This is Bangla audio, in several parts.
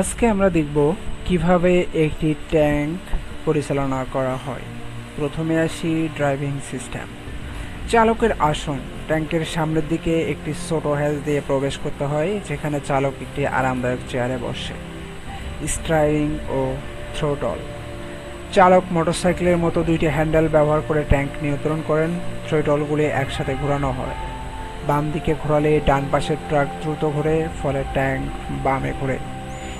আজকে আমরা দেখব কীভাবে একটি ট্যাঙ্ক পরিচালনা করা হয়। প্রথমে আসি ড্রাইভিং সিস্টেম। চালকের আসন, ট্যাঙ্কের সামনের দিকে একটি ছোট হ্যাজ দিয়ে প্রবেশ করতে হয়, যেখানে চালক একটি আরামদায়ক চেয়ারে বসে। স্ট্রাইং ও থ্রোটল। চালক মোটরসাইকেলের মতো দুইটি হ্যান্ডেল ব্যবহার করে ট্যাঙ্ক নিয়ন্ত্রণ করেন, থ্রোটলগুলি একসাথে ঘোরানো হয়। বাম দিকে ঘোরালে ডান পাশের ট্রাক দ্রুত ঘোরে, ফলে ট্যাঙ্ক বামে ঘোরে।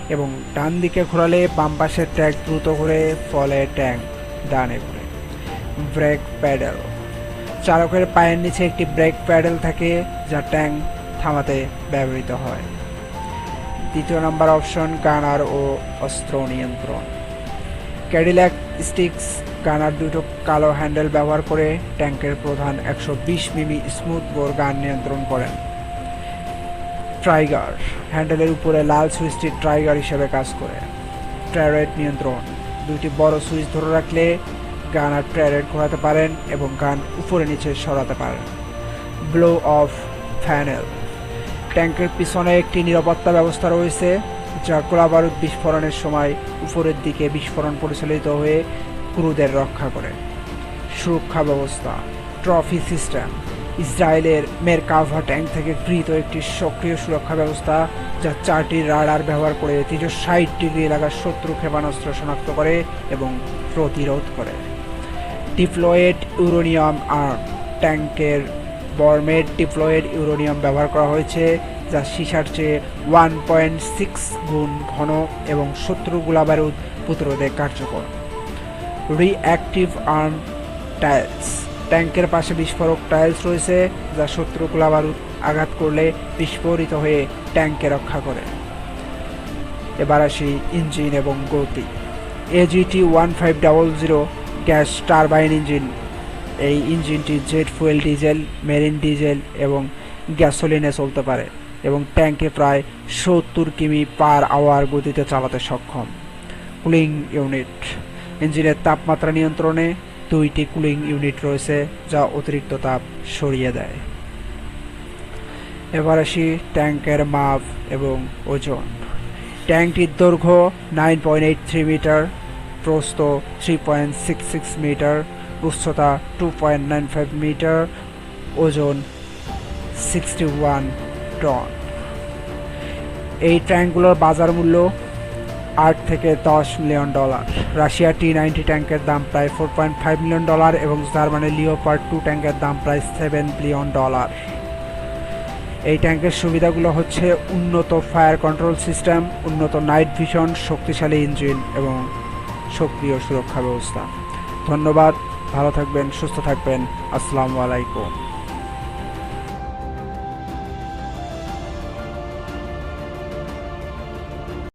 এবং ডান দিকে ঘোরালে বাম পাশের ট্র্যাক দ্রুত ঘোরে ফলে ট্যাঙ্ক ডানে ঘোরে। Brake pedal. চালকের পায়ের নিচে একটি ব্রেক প্যাডেল থাকে যা ট্যাঙ্ক থামাতে ব্যবহৃত হয়। দ্বিতীয় নম্বর অপশন, গানার ও অস্ত্র নিয়ন্ত্রণ। ক্যাডিল্যাক স্টিক্স গানার দুটো কালো হ্যান্ডেল ব্যবহার করে ট্যাঙ্কের প্রধান একশো বিশ মিমি স্মুথ বোর গান নিয়ন্ত্রণ করেন। ট্রাইগার হ্যান্ডেলের উপরে লাল সুইচটি ট্রাইগার হিসেবে কাজ করে। ট্রারেট নিয়ন্ত্রণ, দুইটি বড় সুইচ ধরে রাখলে গান আর ট্রারেট ঘোরাতে পারেন এবং গান উপরে নিচে সরাতে পারেন। ব্লো অফ ফ্যানেল ট্যাঙ্কের পিছনে একটি নিরাপত্তা ব্যবস্থা রয়েছে, যা গোলাবারুদ বিস্ফোরণের সময় উপরের দিকে বিস্ফোরণ পরিচালিত হয়ে ক্রুদের রক্ষা করে। সুরক্ষা ব্যবস্থা ট্রফি সিস্টেম ইসরায়েলের মেরকাভা ট্যাঙ্ক থেকে গৃহীত একটি সক্রিয় সুরক্ষা ব্যবস্থা, যা চারটি রাডার ব্যবহার করে তিনশো ষাট ডিগ্রি এলাকার শত্রু ক্ষেপণাস্ত্র শনাক্ত করে এবং প্রতিরোধ করে। ডিপ্লয়েড ইউরোনিয়াম আর্ম ট্যাঙ্কের বর্মের ডিপ্লয়েড ইউরোনিয়াম ব্যবহার করা হয়েছে, যা সীসার চেয়ে ওয়ান পয়েন্ট সিক্স গুণ ঘন এবং শত্রু গোলাবারুদ প্রতিরোধে কার্যকর। রিঅ্যাক্টিভ আর্ম টাইলস ট্যাঙ্কের পাশে বিস্ফোরক টাইলস রয়েছে, যা শত্রু গোলাবারুদ আঘাত করলে বিস্ফোরিত হয়ে ট্যাঙ্কে রক্ষা করে। এবার আসি ইঞ্জিন এবং গতি। AGT one five double zero gas turbine engine. এই ইঞ্জিনটি jet fuel diesel, marine diesel এবং গ্যাসোলিনে চলতে পারে এবং ট্যাঙ্কে প্রায় সত্তর কিমি পার আওয়ার গতিতে চালাতে সক্ষম। Cooling unit. ইঞ্জিনের তাপমাত্রা নিয়ন্ত্রণে দুইটি কুলিং ইউনিট রয়েছে, যা অতিরিক্ত তাপ সরিয়ে দেয়। এবার আসি ট্যাঙ্কের মাপ এবং ওজন। ট্যাঙ্কটির দৈর্ঘ্য nine point eight three meter, প্রস্থ three point six six meter, উচ্চতা two point nine five meter, ওজন সিক্সটি ওয়ান টন। এই ট্যাঙ্কগুলোর বাজার মূল্য আট থেকে দশ million dollar. Russia T ninety ট্যাঙ্কের দাম প্রায় four point five million dollar এবং জার্মানির লিওপার্ড টু ট্যাঙ্কের দাম প্রায় সেভেন বিলিয়ন ডলার। এই ট্যাঙ্কের সুবিধাগুলো হচ্ছে উন্নত ফায়ার কন্ট্রোল সিস্টেম, উন্নত নাইট ভিশন, শক্তিশালী ইঞ্জিন এবং সক্রিয় সুরক্ষা ব্যবস্থা। ধন্যবাদ, ভালো থাকবেন, সুস্থ থাকবেন, আসসালামু আলাইকুম।